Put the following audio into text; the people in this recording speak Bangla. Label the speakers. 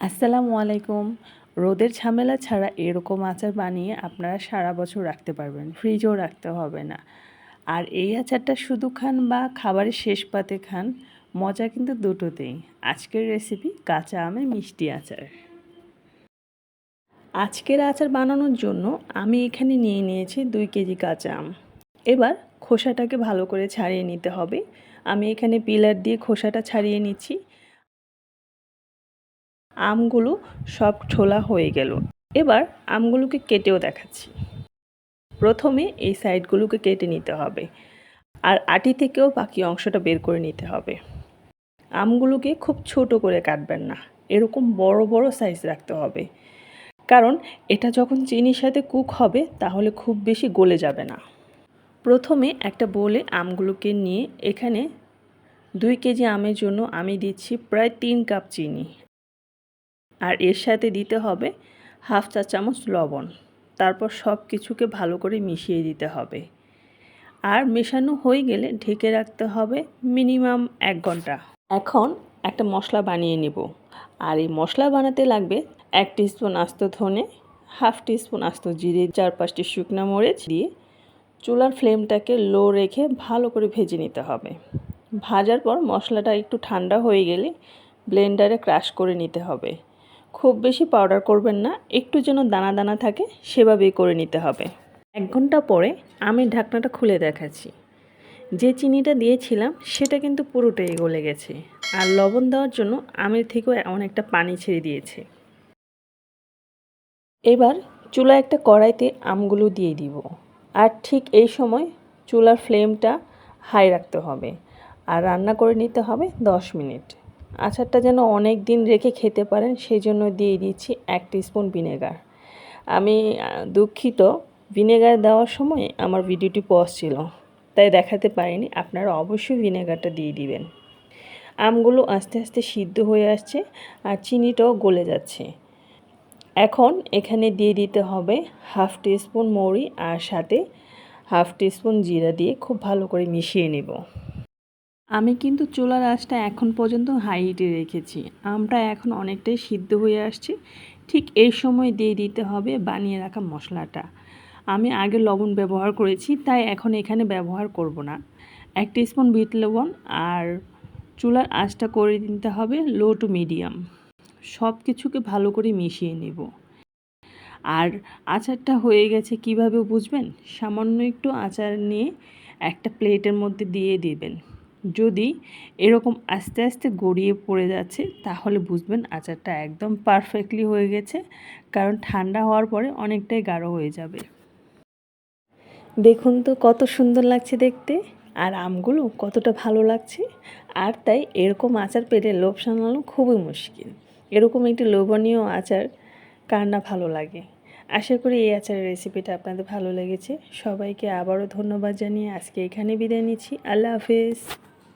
Speaker 1: আসসালামু আলাইকুম। রোদের ঝামেলা ছাড়া এরকম আচার বানিয়ে আপনারা সারা বছর রাখতে পারবেন, ফ্রিজেও রাখতে হবে না। আর এই আচারটা শুধু খান বা খাবারের শেষ পাতে খান, মজা কিন্তু দুটোতেই। আজকের রেসিপি কাঁচা আমের মিষ্টি আচার। আজকের আচার বানানোর জন্য আমি এখানে নিয়ে নিয়েছি দুই কেজি কাঁচা আম। এবার খোসাটাকে ভালো করে ছাড়িয়ে নিতে হবে। আমি এখানে পিলার দিয়ে খোসাটা ছাড়িয়ে নিচ্ছি। আমগুলো সব ছোলা হয়ে গেল। এবার আমগুলোকে কেটেও দেখাচ্ছি। প্রথমে এই সাইডগুলোকে কেটে নিতে হবে আর আটি থেকেও বাকি অংশটা বের করে নিতে হবে। আমগুলোকে খুব ছোট করে কাটবেন না, এরকম বড় বড় সাইজ রাখতে হবে। কারণ এটা যখন চিনির সাথে কুক হবে, তাহলে খুব বেশি গলে যাবে না। প্রথমে একটা বোলে আমগুলোকে নিয়ে এখানে দুই কেজি আমের জন্য আমি দিচ্ছি প্রায় তিন কাপ চিনি। আর এর সাথে দিতে হবে হাফ চা চামচ লবণ। তারপর সব কিছুকে ভালো করে মিশিয়ে দিতে হবে। আর মেশানো হয়ে গেলে ঢেকে রাখতে হবে মিনিমাম এক ঘণ্টা। এখন একটা মশলা বানিয়ে নেব। আর এই মশলা বানাতে লাগবে এক টিস্পুন আস্ত ধনে, হাফ টিস্পুন আস্ত জিরে, চার পাঁচটি শুকনো মরিচ দিয়ে চুলার ফ্লেমটাকে লো রেখে ভালো করে ভেজে নিতে হবে। ভাজার পর মশলাটা একটু ঠান্ডা হয়ে গেলে ব্লেন্ডারে ক্রাশ করে নিতে হবে। খুব বেশি পাউডার করবেন না, একটু যেন দানা দানা থাকে সেভাবেই করে নিতে হবে। এক ঘণ্টা পরে আমি ঢাকনাটা খুলে দেখাচ্ছি। যে চিনিটা দিয়েছিলাম, সেটা কিন্তু পুরোটাই গলে গেছে। আর লবণ দেওয়ার জন্য আমের থেকেও অনেকটা পানি ছেড়ে দিয়েছে। এবার চুলা একটা কড়াইতে আমগুলো দিয়ে দিব। আর ঠিক এই সময় চুলার ফ্লেমটা হাই রাখতে হবে। আর রান্না করে নিতে হবে দশ মিনিট। আচারটা যেন অনেক দিন রেখে খেতে পারেন, সেই জন্য দিয়ে দিচ্ছি এক স্পুন ভিনেগার। আমি দুঃখিত, ভিনেগার দেওয়ার সময় আমার ভিডিওটি পজ ছিল, তাই দেখাতে পারিনি। আপনারা অবশ্যই ভিনেগারটা দিয়ে দিবেন। আমগুলো আস্তে আস্তে সিদ্ধ হয়ে আসছে আর চিনিটাও গলে যাচ্ছে। এখন এখানে দিয়ে দিতে হবে হাফ টিস্পুন মৌরি আর সাথে হাফ টিস্পুন জিরা দিয়ে খুব ভালো করে মিশিয়ে নেব। আমি কিন্তু চুলার আঁচটা এখন পর্যন্ত হাই হিটে রেখেছি। আমটা এখন অনেকটাই সিদ্ধ হয়ে আসছে। ঠিক এই সময় দিয়ে দিতে হবে বানিয়ে রাখা মশলাটা। আমি আগে লবণ ব্যবহার করেছি, তাই এখন এখানে ব্যবহার করব না। এক স্পুন বিট লবণ আর চুলার আঁচটা করে দিতে হবে লো টু মিডিয়াম। সব কিছুকে ভালো করে মিশিয়ে নেব। আর আচারটা হয়ে গেছে কীভাবে বুঝবেন? সামান্য একটু আচার নিয়ে একটা প্লেটের মধ্যে দিয়ে দিবেন। যদি এরকম আস্তে আস্তে গড়িয়ে পড়ে যাচ্ছে, তাহলে বুঝবেন আচারটা একদম পারফেক্টলি হয়ে গেছে, কারণ ঠান্ডা হওয়ার পরে অনেকটাই গাঢ় হয়ে যাবে। দেখুন তো কত সুন্দর লাগছে দেখতে, আর আমগুলো কতটা ভালো লাগছে, আর তাই এরকম আচার পেলে লোভ সামলানো খুবই মুশকিল। এরকম একটি লোভনীয় আচার কার না ভালো লাগে? আশা করি এই আচারের রেসিপিটা আপনাদের ভালো লেগেছে। সবাইকে আবারও ধন্যবাদ জানিয়ে আজকে এখানে বিদায় নিচ্ছি। আল্লাহ হাফেজ।